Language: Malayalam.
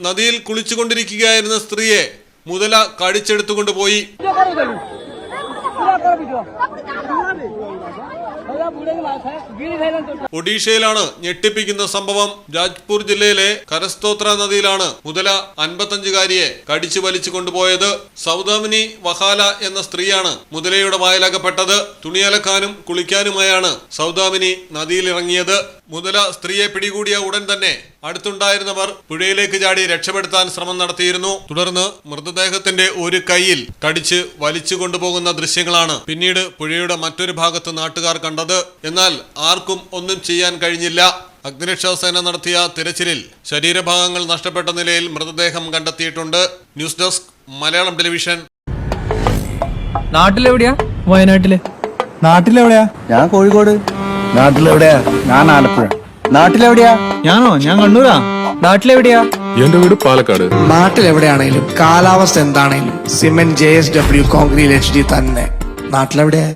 നദിയിൽ കുളിച്ചുകൊണ്ടിരിക്കുകയായിരുന്ന സ്ത്രീയെ മുതല കടിച്ചെടുത്തുകൊണ്ടുപോയി ഒഡീഷയിലാണ് ഞെട്ടിപ്പിക്കുന്ന സംഭവം. ജാജ്പൂർ ജില്ലയിലെ കരസ്തോത്ര നദിയിലാണ് മുതല അൻപത്തഞ്ചുകാരിയെ കടിച്ചു വലിച്ചു കൊണ്ടുപോയത്. സൗദാമിനി വഹാല എന്ന സ്ത്രീയാണ് മുതലയുടെ വായിലകപ്പെട്ടത്. തുണിയലക്കാനും കുളിക്കാനുമായാണ് സൗദാമിനി നദിയിലിറങ്ങിയത്. മുതല സ്ത്രീയെ പിടികൂടിയ ഉടൻ തന്നെ അടുത്തുണ്ടായിരുന്നവർ പുഴയിലേക്ക് ചാടി രക്ഷപ്പെടുത്താൻ ശ്രമം നടത്തിയിരുന്നു. തുടർന്ന് മൃതദേഹത്തിന്റെ ഒരു കൈയിൽ കടിച്ച് വലിച്ചു കൊണ്ടുപോകുന്ന ദൃശ്യങ്ങളാണ് പിന്നീട് പുഴയുടെ മറ്റൊരു ഭാഗത്ത് നാട്ടുകാർ കണ്ടത്. എന്നാൽ ആർക്കും ഒന്നും ചെയ്യാൻ കഴിഞ്ഞില്ല. അഗ്നിരക്ഷാസേന നടത്തിയ തിരച്ചിലിൽ ശരീരഭാഗങ്ങൾ നഷ്ടപ്പെട്ട നിലയിൽ മൃതദേഹം കണ്ടെത്തിയിട്ടുണ്ട്. News desk Malayalam television. നാട്ടിലെവിടെയാ? വയനാട്ടിൽ. നാട്ടിലെവിടെയാ? ഞാൻ കോഴിക്കോട്. നാട്ടിലെവിടെയാ? ഞാൻ ആലപ്പുഴ. നാട്ടിലെവിടെയാ? ഞാനോ? ഞാൻ കണ്ണൂരാ. നാട്ടിലെവിടെയാ? എന്റെ വീട് പാലക്കാട്. നാട്ടിലെവിടെയാണേലും കാലാവസ്ഥ എന്താണെങ്കിലും cement J S W concrete H D തന്നെ. നാട്ടിലെവിടെയാ?